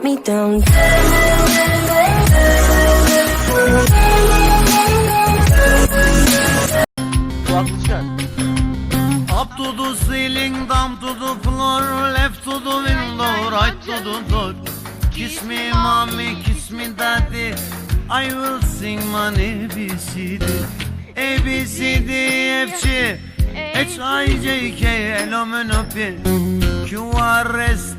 me down. Up to the ceiling, down to the floor, left to the window, right to the door. Kiss me, mommy, kiss me, daddy. I will sing my ABCD. A B C D F G H I J K L M N O P Q R S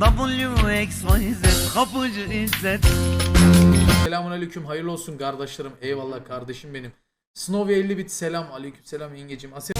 W X Y Z Kapıcı İzzet Selamun aleyküm hayırlı olsun kardeşlerim eyvallah kardeşim benim Snowy 50 bit selam aleyküm selam yengecim Asya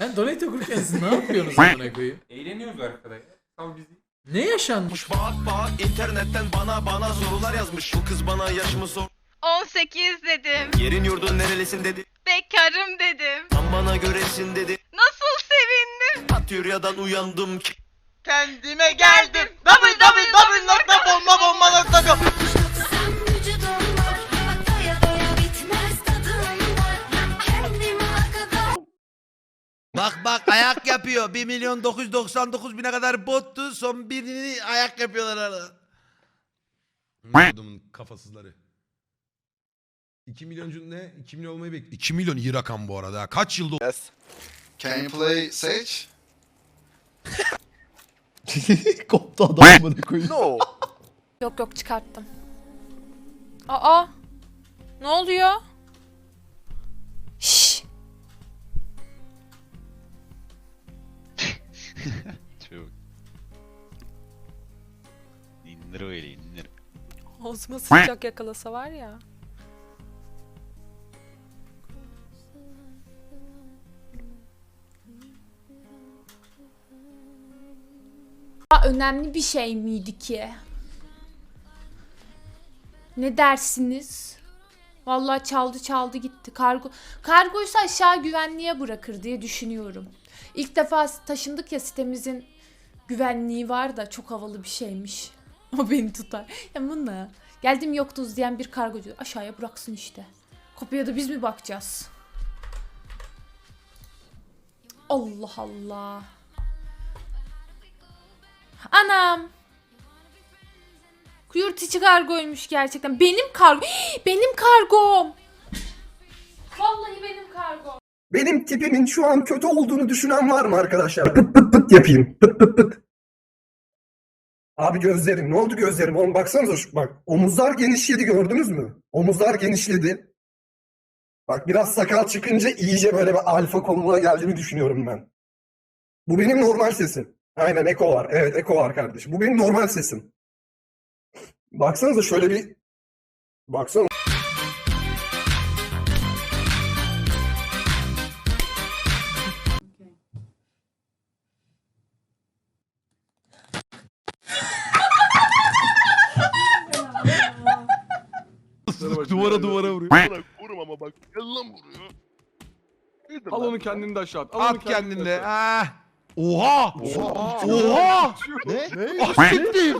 Ben donate okurken siz ne yapıyorsunuz amına koyayım? Eğleniyoruz arkada ya. Sal bizi. Ne yaşanmış? Bak bak internetten bana bana sorular yazmış Bu kız bana yaşımı sor 18 dedim. Yerin yurdun nerelisin dedi Bekarım dedim. Tam bana göresin dedi Nasıl sevindim. Atyuryadan uyandım ki Kendime geldim. Sen vücudumda doya doya bitmez tadında Kendime kadar Bak bak ayak yapıyor. 1 milyon 999 bine kadar bottu. Son birini ayak yapıyorlar arada. Adamın kafasızları. 2 milyoncu ne? 2 milyon olmayı bekliyor. 2 milyon iyi rakam bu arada. Kaç yılda Can you play Sage? Koptu adam bana koyayım. No. Yok yok çıkarttım. Aa. Ne oluyor? Şşş. Çok. İndir öyle indir. Ağzıma sıcak yakalasa var ya. Önemli bir şey miydi ki? Ne dersiniz? Vallahi çaldı çaldı gitti. Kargo kargoysa aşağı güvenliğe bırakır diye düşünüyorum. İlk defa taşındık ya sitemizin güvenliği var da çok havalı bir şeymiş. O beni tutar. Ya bununla geldim yoktunuz diyen bir kargocu aşağıya bıraksın işte. Kapıya da biz mi bakacağız? Allah Allah. Anam. Yurt içi kargoymuş gerçekten. Benim kargo. benim kargom. Vallahi benim kargom. Benim tipimin şu an kötü olduğunu düşünen var mı arkadaşlar? Pıt pıt pıt yapayım. Pıt pıt pıt. Abi gözlerim. Ne oldu gözlerim? Oğlum baksanıza şu bak. Omuzlar genişledi gördünüz mü? Omuzlar genişledi. Bak biraz sakal çıkınca iyice böyle bir alfa konumuna geldiğimi düşünüyorum ben. Bu benim normal sesim. Aynen eko var. Evet eko var kardeşim. Bu benim normal sesim. Baksanıza şöyle bir Baksana. duvara duvara vuruyor. Vurum ama bak. Gel lan vuruyor. Al onu kendini de aşağı at. Al onu At kendini de kendinde. Oha! Oha! Oha! Ne? Ah siktir!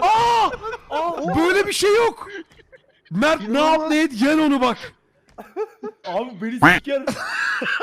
Aa! Böyle bir şey yok. Mert ne yap ne et yen onu bak. Abi beni siker.